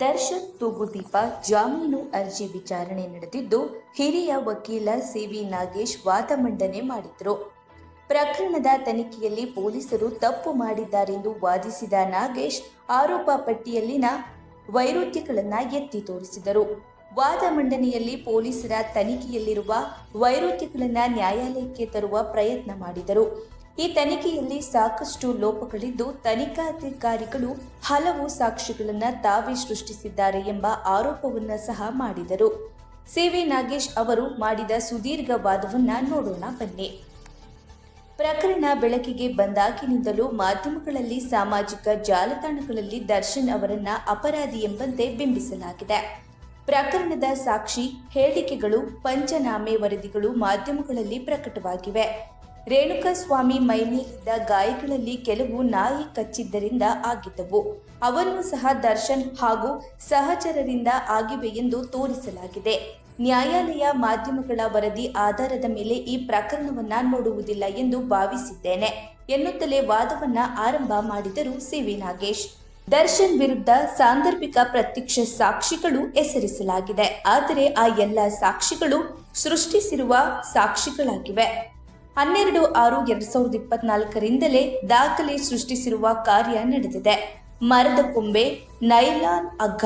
ದರ್ಶನ್ ತೂಗುದೀಪ ಜಾಮೀನು ಅರ್ಜಿ ವಿಚಾರಣೆ ನಡೆದಿದ್ದು, ಹಿರಿಯ ವಕೀಲ ಸಿವಿ ನಾಗೇಶ್ ವಾದ ಮಂಡನೆ ಮಾಡಿದರು. ಪ್ರಕರಣದ ತನಿಖೆಯಲ್ಲಿ ಪೊಲೀಸರು ತಪ್ಪು ಮಾಡಿದ್ದಾರೆಂದು ವಾದಿಸಿದ ನಾಗೇಶ್, ಆರೋಪ ಪಟ್ಟಿಯಲ್ಲಿನ ವೈರುಧ್ಯಗಳನ್ನು ಎತ್ತಿ ತೋರಿಸಿದರು. ವಾದ ಮಂಡನೆಯಲ್ಲಿ ಪೊಲೀಸರ ತನಿಖೆಯಲ್ಲಿರುವ ವೈರುಧ್ಯಗಳನ್ನು ನ್ಯಾಯಾಲಯಕ್ಕೆ ತರುವ ಪ್ರಯತ್ನ ಮಾಡಿದರು. ಈ ತನಿಖೆಯಲ್ಲಿ ಸಾಕಷ್ಟು ಲೋಪಗಳಿದ್ದು ತನಿಖಾಧಿಕಾರಿಗಳು ಹಲವು ಸಾಕ್ಷಿಗಳನ್ನು ತಾವೇ ಸೃಷ್ಟಿಸಿದ್ದಾರೆ ಎಂಬ ಆರೋಪವನ್ನು ಸಹ ಮಾಡಿದರು. ಸಿವಿ ನಾಗೇಶ್ ಅವರು ಮಾಡಿದ ಸುದೀರ್ಘ ವಾದವನ್ನು ನೋಡೋಣ ಬನ್ನಿ. ಪ್ರಕರಣ ಬೆಳಕಿಗೆ ಬಂದಾಗಿನಿಂದಲೂ ಮಾಧ್ಯಮಗಳಲ್ಲಿ ಸಾಮಾಜಿಕ ಜಾಲತಾಣಗಳಲ್ಲಿ ದರ್ಶನ್ ಅವರನ್ನ ಅಪರಾಧಿ ಎಂಬಂತೆ ಬಿಂಬಿಸಲಾಗಿದೆ. ಪ್ರಕರಣದ ಸಾಕ್ಷಿ, ಹೇಳಿಕೆಗಳು, ಪಂಚನಾಮೆ ವರದಿಗಳು ಮಾಧ್ಯಮಗಳಲ್ಲಿ ಪ್ರಕಟವಾಗಿವೆ. ರೇಣುಕಾಸ್ವಾಮಿ ಮೈಮೇಲಿದ್ದ ಗಾಯಗಳಲ್ಲಿ ಕೆಲವು ನಾಯಿ ಕಚ್ಚಿದ್ದರಿಂದ ಆಗಿದ್ದವು. ಅವನ್ನು ಸಹ ದರ್ಶನ್ ಹಾಗೂ ಸಹಚರರಿಂದ ಆಗಿವೆ ಎಂದು ತೋರಿಸಲಾಗಿದೆ. ನ್ಯಾಯಾಲಯ ಮಾಧ್ಯಮಗಳ ವರದಿ ಆಧಾರದ ಮೇಲೆ ಈ ಪ್ರಕರಣವನ್ನ ನೋಡುವುದಿಲ್ಲ ಎಂದು ಭಾವಿಸಿದ್ದೇನೆ, ಎನ್ನುತ್ತಲೇ ವಾದವನ್ನ ಆರಂಭ ಮಾಡಿದರು ಸಿವಿ ನಾಗೇಶ್. ದರ್ಶನ್ ವಿರುದ್ಧ ಸಾಂದರ್ಭಿಕ ಪ್ರತ್ಯಕ್ಷ ಸಾಕ್ಷಿಗಳು ಹೆಸರಿಸಲಾಗಿದೆ, ಆದರೆ ಆ ಎಲ್ಲ ಸಾಕ್ಷಿಗಳು ಸೃಷ್ಟಿಸಿರುವ ಸಾಕ್ಷಿಗಳಾಗಿವೆ. ಹನ್ನೆರಡು ಆರು ಎರಡ್ ಸಾವಿರದ ಇಪ್ಪತ್ನಾಲ್ಕರಿಂದಲೇ ದಾಖಲೆ ಸೃಷ್ಟಿಸಿರುವ ಕಾರ್ಯ ನಡೆದಿದೆ. ಮರದ ಕೊಂಬೆ, ನೈಲಾನ್ ಅಗ್ಗ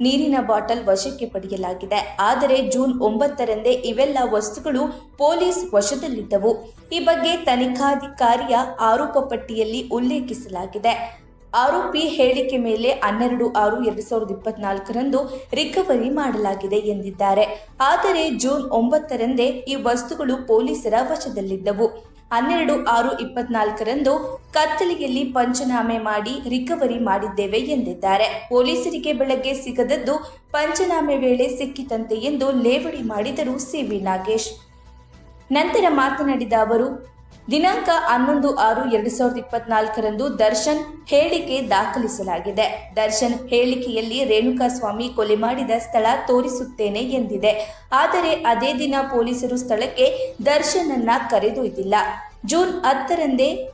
ನೀರಿನ ಬಾಟಲ್ ವಶಕ್ಕೆ ಪಡೆಯಲಾಗಿದೆ. ಆದರೆ ಜೂನ್ ಒಂಬತ್ತರಂದೇ ಇವೆಲ್ಲ ವಸ್ತುಗಳು ಪೊಲೀಸ್ ವಶದಲ್ಲಿದ್ದವು. ಈ ಬಗ್ಗೆ ತನಿಖಾಧಿಕಾರಿಯ ಆರೋಪ ಪಟ್ಟಿಯಲ್ಲಿ ಉಲ್ಲೇಖಿಸಲಾಗಿದೆ. ಆರೋಪಿ ಹೇಳಿಕೆ ಮೇಲೆ ಹನ್ನೆರಡು ಆರು ಎರಡು ಸಾವಿರದ ಇಪ್ಪತ್ನಾಲ್ಕರಂದು ರಿಕವರಿ ಮಾಡಲಾಗಿದೆ ಎಂದಿದ್ದಾರೆ. ಆದರೆ ಜೂನ್ ಒಂಬತ್ತರಂದೇ ಈ ವಸ್ತುಗಳು ಪೊಲೀಸರ ವಶದಲ್ಲಿದ್ದವು. ಹನ್ನೆರಡು ಆರು ಇಪ್ಪತ್ನಾಲ್ಕರಂದು ಕತ್ತಲಿಯಲ್ಲಿ ಪಂಚನಾಮೆ ಮಾಡಿ ರಿಕವರಿ ಮಾಡಿದ್ದೇವೆ ಎಂದಿದ್ದಾರೆ. ಪೊಲೀಸರಿಗೆ ಬೆಳಗ್ಗೆ ಸಿಗದದ್ದು ಪಂಚನಾಮೆ ವೇಳೆ ಸಿಕ್ಕಿತಂತೆ ಎಂದು ಲೇವಡಿ ಮಾಡಿದರು ಸಿವಿ ನಾಗೇಶ್. ನಂತರ ಮಾತನಾಡಿದ ಅವರು ದಿನಾಂಕ ಹನ್ನೊಂದು ಆರು ಎರಡು ಸಾವಿರದ ಇಪ್ಪತ್ನಾಲ್ಕರಂದು ದರ್ಶನ್ ಹೇಳಿಕೆ ದಾಖಲಿಸಲಾಗಿದೆ. ದರ್ಶನ್ ಹೇಳಿಕೆಯಲ್ಲಿ ರೇಣುಕಾಸ್ವಾಮಿ ಕೊಲೆ ಮಾಡಿದ ಸ್ಥಳ ತೋರಿಸುತ್ತೇನೆ ಎಂದಿದೆ. ಆದರೆ ಅದೇ ದಿನ ಪೊಲೀಸರು ಸ್ಥಳಕ್ಕೆ ದರ್ಶನನ್ನ ಕರೆದೊಯ್ದಿಲ್ಲ. ಜೂನ್ ಹತ್ತರಂದೇ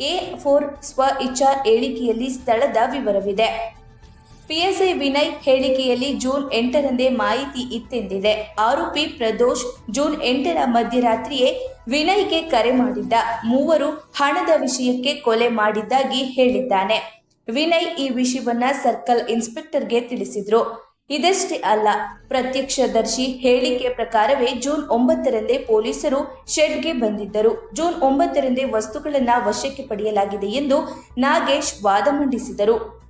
ಎ ಫೋರ್ ಸ್ವ ಇಚ್ಛಾ ಹೇಳಿಕೆಯಲ್ಲಿ ಸ್ಥಳದ ವಿವರವಿದೆ. ಪಿಎಸ್ಐ ವಿನಯ್ ಹೇಳಿಕೆಯಲ್ಲಿ ಜೂನ್ ಎಂಟರಂದೇ ಮಾಹಿತಿ ಇತ್ತೆಂದಿದೆ. ಆರೋಪಿ ಪ್ರದೋಷ್ ಜೂನ್ ಎಂಟರ ಮಧ್ಯರಾತ್ರಿಯೇ ವಿನಯ್ಗೆ ಕರೆ ಮಾಡಿದ್ದ. ಮೂವರು ಹಣದ ವಿಷಯಕ್ಕೆ ಕೊಲೆ ಮಾಡಿದ್ದಾಗಿ ಹೇಳಿದ್ದಾನೆ. ವಿನಯ್ ಈ ವಿಷಯವನ್ನ ಸರ್ಕಲ್ ಇನ್ಸ್ಪೆಕ್ಟರ್ಗೆ ತಿಳಿಸಿದ್ರು. ಇದಷ್ಟೇ ಅಲ್ಲ, ಪ್ರತ್ಯಕ್ಷದರ್ಶಿ ಹೇಳಿಕೆ ಪ್ರಕಾರವೇ ಜೂನ್ ಒಂಬತ್ತರಂದೇ ಪೊಲೀಸರು ಶೆಡ್ಗೆ ಬಂದಿದ್ದರು. ಜೂನ್ ಒಂಬತ್ತರಂದೇ ವಸ್ತುಗಳನ್ನ ವಶಕ್ಕೆ ಪಡೆಯಲಾಗಿದೆ ಎಂದು ನಾಗೇಶ್ ವಾದ ಮಂಡಿಸಿದರು.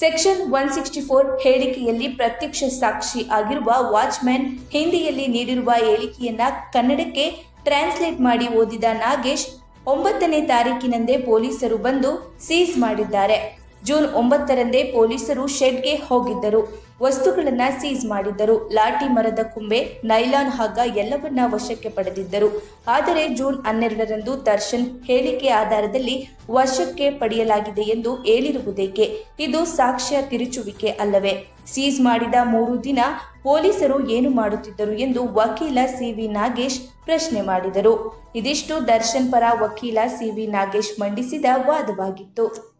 ಸೆಕ್ಷನ್ ಒನ್ ಸಿಕ್ಸ್ಟಿ ಫೋರ್ ಹೇಳಿಕೆಯಲ್ಲಿ ಪ್ರತ್ಯಕ್ಷ ಸಾಕ್ಷಿ ಆಗಿರುವ ವಾಚ್ಮ್ಯಾನ್ ಹಿಂದಿಯಲ್ಲಿ ನೀಡಿರುವ ಹೇಳಿಕೆಯನ್ನ ಕನ್ನಡಕ್ಕೆ ಟ್ರಾನ್ಸ್ಲೇಟ್ ಮಾಡಿ ಓದಿದ ನಾಗೇಶ್, ಒಂಬತ್ತನೇ ತಾರೀಕಿನಂದೇ ಪೊಲೀಸರು ಬಂದು ಸೀಸ್ ಮಾಡಿದ್ದಾರೆ. ಜೂನ್ ಒಂಬತ್ತರಂದೇ ಪೊಲೀಸರು ಶೆಡ್ಗೆ ಹೋಗಿದ್ದರು. ವಸ್ತುಗಳನ್ನ ಸೀಸ್ ಮಾಡಿದ್ದರು. ಲಾಟಿ ಮರದ ಕುಂಬೆ, ನೈಲಾನ್ ಹಗ್ಗ ಎಲ್ಲವನ್ನ ವಶಕ್ಕೆ ಪಡೆದಿದ್ದರು. ಆದರೆ ಜೂನ್ ಹನ್ನೆರಡರಂದು ದರ್ಶನ್ ಹೇಳಿಕೆ ಆಧಾರದಲ್ಲಿ ವಶಕ್ಕೆ ಪಡೆಯಲಾಗಿದೆ ಎಂದು ಹೇಳಿರುವುದೇಕೆ? ಇದು ಸಾಕ್ಷ್ಯ ತಿರುಚುವಿಕೆ ಅಲ್ಲವೇ? ಸೀಸ್ ಮಾಡಿದ ಮೂರು ದಿನ ಪೊಲೀಸರು ಏನು ಮಾಡುತ್ತಿದ್ದರು ಎಂದು ವಕೀಲ ಸಿ ವಿ ನಾಗೇಶ್ ಪ್ರಶ್ನೆ ಮಾಡಿದರು. ಇದಿಷ್ಟು ದರ್ಶನ್ ಪರ ವಕೀಲ ಸಿ ವಿ ನಾಗೇಶ್ ಮಂಡಿಸಿದ ವಾದವಾಗಿತ್ತು.